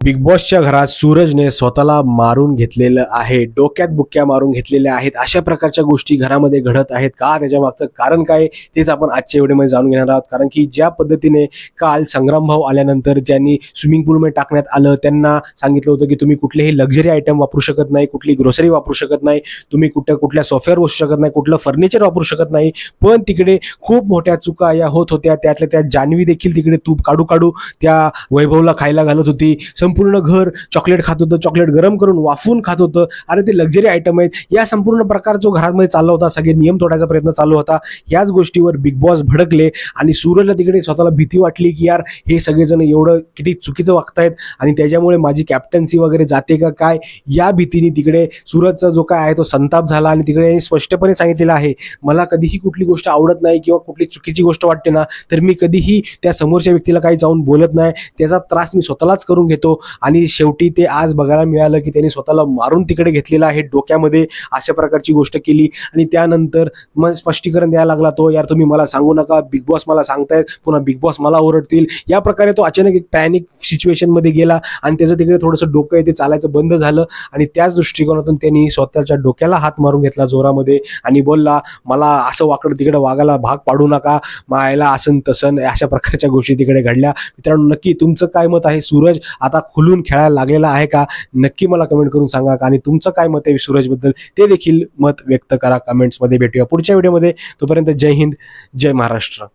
Big बॉसच्या घरात सूरजने स्वतःला मारून घेतलेलं आहे. डोक्यात बुक्क्या मारून घेतलेल्या आहेत. अशा प्रकारच्या गोष्टी घरामध्ये घडत आहेत का? त्याच्या मागचं कारण काय? तेच आपण आजच्या व्हिडिओमध्ये जाणून घेणार आहोत. कारण की ज्या पद्धतीने काल संग्राम भाऊ आल्यानंतर ज्यांनी स्विमिंग पूलमध्ये टाकण्यात आलं त्यांना सांगितलं होतं की तुम्ही कुठलेही लक्झरी आयटम वापरू शकत नाही कुठली ग्रोसरी वापरू शकत नाही तुम्ही कुठं कुठल्या सॉफ्टवेअर वापरू शकत नाही कुठलं फर्निचर वापरू शकत नाही. पण तिकडे खूप मोठ्या चुका या होत होत्या. त्यातल्या त्या जान्हवी देखील तिकडे तूप काढू काढू त्या वैभवला खायला घालत होती. संपूर्ण घर चॉकलेट खात होतं चॉकलेट गरम करून वाफून खात होतं. अरे ते लक्झरी आयटम आहेत. या संपूर्ण प्रकार जो घरामध्ये चालला होता सगळे नियम तोडायचा प्रयत्न चालू होता. याच गोष्टीवर बिग बॉस भडकले आणि सूरजला तिकडे स्वतःला भीती वाटली की यार हे सगळेजण एवढं किती चुकीचं वागतायत आणि त्याच्यामुळे माझी कॅप्टन्सी वगैरे जाते का काय? या भीतीने तिकडे सूरजचा जो काय आहे तो संताप झाला आणि तिकडे स्पष्टपणे सांगितलेलं आहे मला कधीही कुठली गोष्ट आवडत नाही किंवा कुठली चुकीची गोष्ट वाटते ना तर मी कधीही त्या समोरच्या व्यक्तीला काही जाऊन बोलत नाही. त्याचा त्रास मी स्वतःलाच करून घेतो. आणि शेवटी ते आज बघायला मिळालं की त्यांनी स्वतःला मारून तिकडे घेतलेलं आहे डोक्यामध्ये अशा प्रकारची गोष्ट केली. आणि त्यानंतर मग स्पष्टीकरण द्यायला लागला तो यार तुम्ही मला सांगू नका बिग बॉस मला सांगतायत पुन्हा बिग बॉस मला ओरडतील. या प्रकारे तो अचानक एक पॅनिक सिच्युएशनमध्ये गेला आणि त्याचं तिकडे थोडंसं डोकं आहे ते चालायचं बंद झालं. आणि त्याच दृष्टिकोनातून त्यांनी स्वतःच्या डोक्याला हात मारून घेतला जोरामध्ये आणि बोलला मला असं वाकडं तिकडे वागायला भाग पाडू नका मायला आसन तसन अशा प्रकारच्या गोष्टी तिकडे घडल्या. मित्रांनो नक्की तुमचं काय मत आहे? सूरज आता खुलून खेळायला लागलेला आहे का? नक्की मला कमेंट करून सांगा. आणि तुमचं काय मत आहे सूरजबद्दल ते देखील मत व्यक्त करा. कमेंट्समध्ये भेटूया. पुढच्या व्हिडिओमध्ये तोपर्यंत जय हिंद जय महाराष्ट्र.